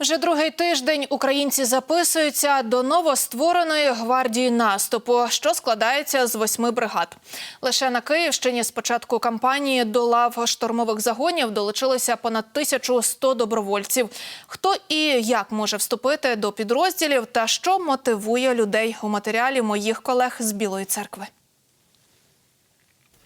Вже другий тиждень українці записуються до новоствореної гвардії наступу, що складається з восьми бригад. Лише на Київщині з початку кампанії до лав штурмових загонів долучилося понад 1100 добровольців. Хто і як може вступити до підрозділів та що мотивує людей у матеріалі моїх колег з Білої церкви.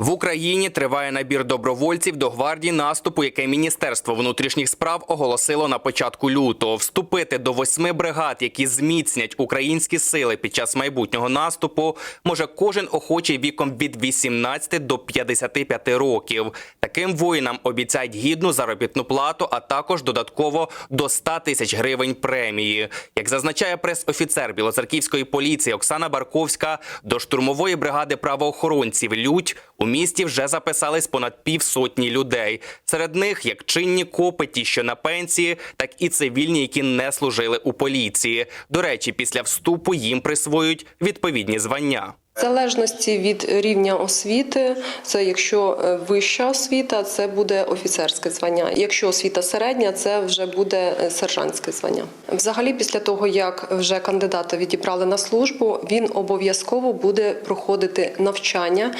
В Україні триває набір добровольців до гвардії наступу, яке Міністерство внутрішніх справ оголосило на початку лютого. Вступити до восьми бригад, які зміцнять українські сили під час майбутнього наступу, може кожен охочий віком від 18 до 55 років. Таким воїнам обіцяють гідну заробітну плату, а також додатково до 100 тисяч гривень премії. Як зазначає прес-офіцер білоцерківської поліції Оксана Барковська, до штурмової бригади правоохоронців Лють у місті вже записались понад півсотні людей. Серед них як чинні копи, ті, що на пенсії, так і цивільні, які не служили у поліції. До речі, після вступу їм присвоюють відповідні звання. Залежності від рівня освіти, це якщо е, вища освіта, це буде офіцерське звання. Якщо освіта середня, це вже буде е, сержантське звання. Взагалі, після того як вже кандидата відібрали на службу, він обов'язково буде проходити навчання.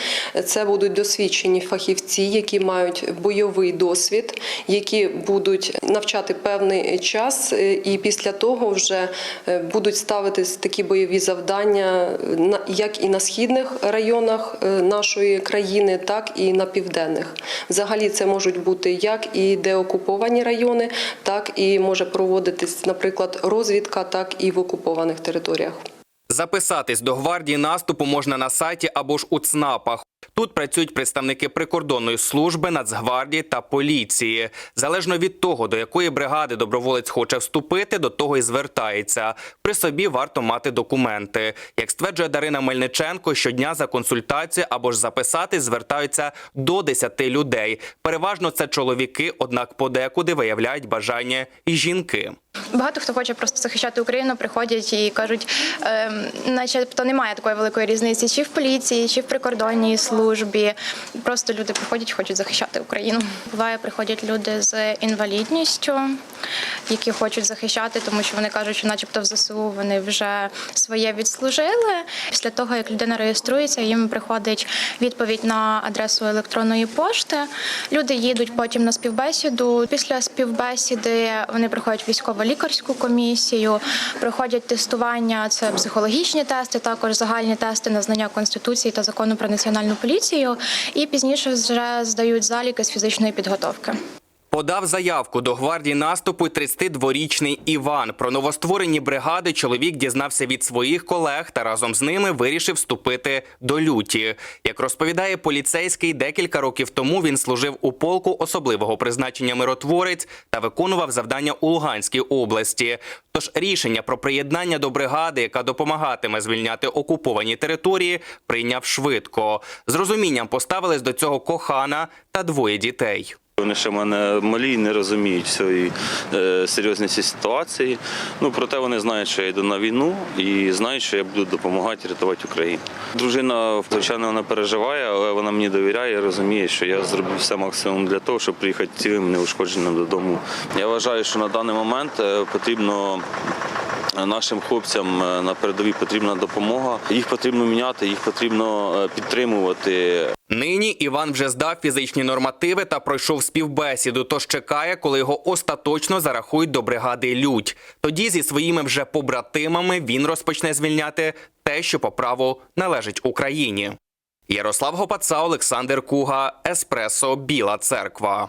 Це будуть досвідчені фахівці, які мають бойовий досвід, які будуть навчати певний час, е, і після того вже будуть ставитись такі бойові завдання, як і на східних районах е, нашої країни, так і на південних. Взагалі, це можуть бути як і деокуповані райони, так і може проводитись, наприклад, розвідка, так і в окупованих територіях. Записатись до гвардії наступу можна на сайті або ж у ЦНАПах. Тут працюють представники прикордонної служби, Нацгвардії та поліції. Залежно від того, до якої бригади доброволець хоче вступити, до того і звертається. При собі варто мати документи. Як стверджує Дарина Мельниченко, щодня за консультацію або ж записатись звертаються до 10 людей. Переважно це чоловіки, однак подекуди виявляють бажання і жінки. Багато хто хоче просто захищати Україну, приходять і кажуть, ем, начебто немає такої великої різниці, чи в поліції, чи в прикордонній службі. Просто люди приходять, хочуть захищати Україну. Буває, приходять люди з інвалідністю, які хочуть захищати, тому що вони кажуть, що, начебто, в ЗСУ вони вже своє відслужили. Після того, як людина реєструється, їм приходить відповідь на адресу електронної пошти. Люди їдуть потім на співбесіду. Після співбесіди вони приходять в військово-лікарську комісію, проходять тестування, це психологічні тести, також загальні тести на знання конституції та закону про національну поліцію. І пізніше вже здають заліки з фізичної підготовки. Подав заявку до гвардії наступу й 32-річний Іван. Про новостворені бригади чоловік дізнався від своїх колег та разом з ними вирішив вступити до люті. Як розповідає поліцейський, декілька років тому він служив у полку особливого призначення миротворець та виконував завдання у Луганській області. Тож рішення про приєднання до бригади, яка допомагатиме звільняти окуповані території, прийняв швидко. З розумінням поставились до цього кохана та двоє дітей. Вони ще мене малі не розуміють цієї е, серйозності ситуації. Ну проте вони знають, що я йду на війну і знають, що я буду допомагати рятувати Україну. Дружина, звичайно, вона переживає, але вона мені довіряє, розуміє, що я зроблю все максимум для того, щоб приїхати цілим неушкодженим додому. Я вважаю, що на даний момент е, потрібно. Нашим хлопцям е, на передовій потрібна допомога. Їх потрібно міняти, їх потрібно е, підтримувати. Нині Іван вже здав фізичні нормативи та пройшов співбесіду, тож чекає, коли його остаточно зарахують до бригади Людь. Тоді зі своїми вже побратимами він розпочне звільняти те, що по праву належить Україні. Ярослав Гопаца, Олександр Куга, Еспресо, Біла Церква.